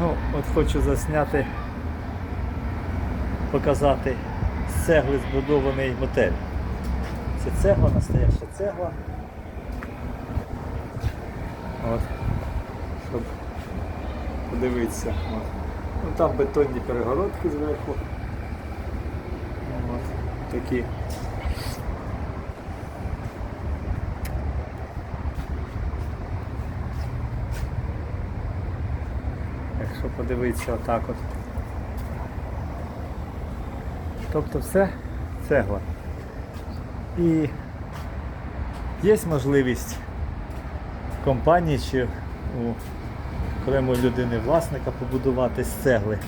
Ну, от хочу засняти, показати з цегли збудований мотель. Це цегла, настояща цегла. От. Щоб подивитися. Ну, там бетонні перегородки зверху. От. Такі. Якщо подивитися отак от. Тобто все цегла. І є можливість компанії чи у окремої людини власника побудувати з цегли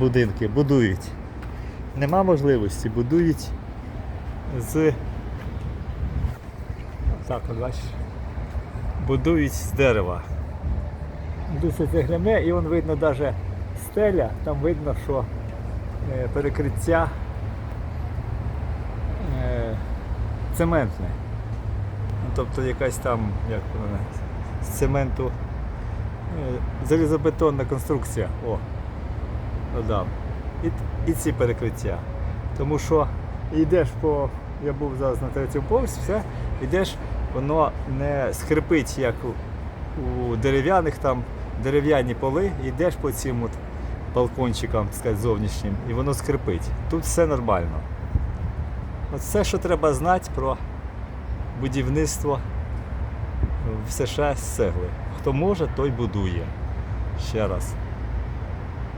будинки, будують. Нема можливості, будують з. Так, от бачиш. Будують з дерева. Досить гляне і вон видно навіть стеля, там видно, що е, перекриття е, цементне. Тобто якась там, як вона, з цементу е, залізобетонна конструкція. О, додав. І, і ці перекриття. Тому що йдеш по. Я був зараз на третьому поверсі, все, йдеш, воно не скрипить, як у, дерев'яних там дерев'яні поли, йдеш по цим от балкончикам, сказати, зовнішнім, і воно скрипить. Тут все нормально. От все, що треба знати про будівництво в США з цегли. Хто може, той будує. Ще раз.